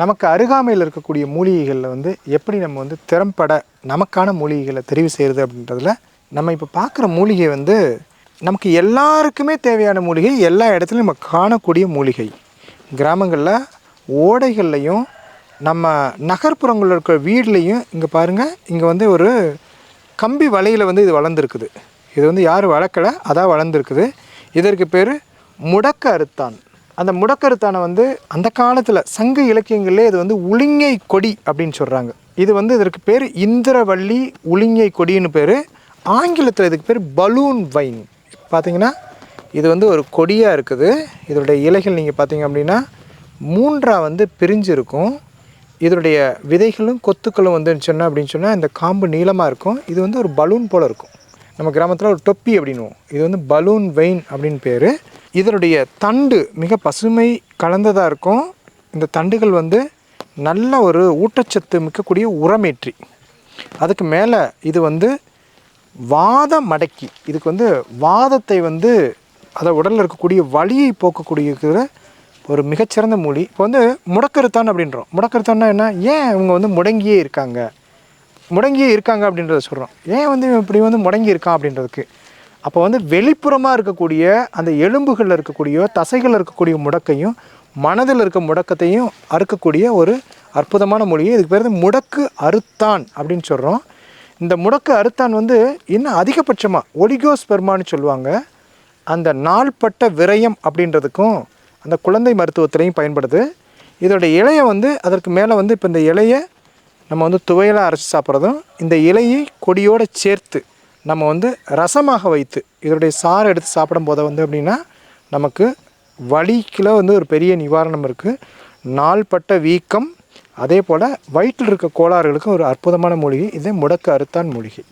நமக்கு அருகாமையில் இருக்கக்கூடிய மூலிகைகளில் வந்து எப்படி நம்ம வந்து திறம்பட நமக்கான மூலிகைகளை தெரிவு செய்கிறது அப்படின்றதுல நம்ம இப்போ பார்க்குற மூலிகை வந்து நமக்கு எல்லாருக்குமே தேவையான மூலிகை எல்லா இடத்துலையும் நம்ம காணக்கூடிய மூலிகை. கிராமங்களில் ஓடைகள்லையும் நம்ம நகர்ப்புறங்களில் இருக்கிற வீட்லேயும் இங்கே பாருங்கள் இங்கே வந்து ஒரு கம்பி வலையில் வந்து இது வளர்ந்துருக்குது. இது வந்து யார் வளர்க்கலை? அதான் வளர்ந்துருக்குது. இதற்கு பேர் முடக்க அறுத்தான். அந்த முடக்கருத்தானை வந்து அந்த காலத்தில் சங்க இலக்கியங்களிலே இது வந்து உளிங்கை கொடி அப்படின்னு சொல்கிறாங்க இது வந்து இதற்கு பேர் இந்திரவள்ளி உளிங்கை கொடின்னு பேர். ஆங்கிலத்தில் இதுக்கு பேர் பலூன் வைன். பார்த்தீங்கன்னா இது வந்து ஒரு கொடியாக இருக்குது. இதோடைய இலைகள் நீங்கள் பார்த்தீங்க அப்படின்னா மூன்றாக வந்து பிரிஞ்சு இருக்கும். இதனுடைய விதைகளும் கொத்துக்களும் வந்து சொன்னால் அப்படின்னு சொன்னால் இந்த காம்பு நீளமாக இருக்கும். இது வந்து ஒரு பலூன் போல் இருக்கும். நம்ம கிராமத்தில் ஒரு தொப்பி அப்படின்னுவோம் இது வந்து பலூன் வெயின் அப்படின்னு பேர். இதனுடைய தண்டு மிக பசுமை கலந்ததாக இருக்கும். இந்த தண்டுகள் வந்து நல்ல ஒரு ஊட்டச்சத்து மிக்கக்கூடிய உரமேற்றி. அதுக்கு மேலே இது வந்து வாத மடக்கி. இதுக்கு வந்து வாதத்தை வந்து அதை உடலில் இருக்கக்கூடிய வலியை போக்கக்கூடிய ஒரு மிகச்சிறந்த மூலி. இப்போ வந்து முடக்கருத்தான் அப்படின்றோம். முடக்கருத்தான்னா என்ன? ஏன் இவங்க வந்து முடங்கியே இருக்காங்க? முடங்கியே இருக்காங்க அப்படின்றத சொல்கிறோம் ஏன் வந்து இப்படி வந்து முடங்கி இருக்கான் அப்படின்றதுக்கு? அப்போ வந்து வெளிப்புறமாக இருக்கக்கூடிய அந்த எலும்புகளில் இருக்கக்கூடிய தசைகளில் இருக்கக்கூடிய முடக்கையும் மனதில் இருக்க முடக்கத்தையும் அறுக்கக்கூடிய ஒரு அற்புதமான மொழியை இதுக்கு பேர் வந்து முடக்கு அறுத்தான் அப்படின்னு சொல்கிறோம் இந்த முடக்கு அறுத்தான் வந்து இன்னும் அதிகபட்சமாக ஒலிகோஸ் பெருமான்னு சொல்லுவாங்க. அந்த நாள்பட்ட விரயம் அப்படின்றதுக்கும் அந்த குழந்தை மருத்துவத்திலையும் பயன்படுது. இதோட இலையை வந்து அதற்கு மேலே வந்து இப்போ இந்த இலையை நம்ம வந்து துவையலாக அரைச்சி சாப்பிட்றதும் இந்த இலையை கொடியோடு சேர்த்து நம்ம வந்து ரசமாக வைத்து இதனுடைய சாறு எடுத்து சாப்பிடும் போது வந்து அப்படின்னா நமக்கு வலிக்கில் வந்து ஒரு பெரிய நிவாரணம் இருக்குது நாள்பட்ட வீக்கம் அதே போல் வயிற்றில் இருக்க கோளாறுகளுக்கு ஒரு அற்புதமான மூலிகை இதே முடக்க அறுத்தான் மூலிகை.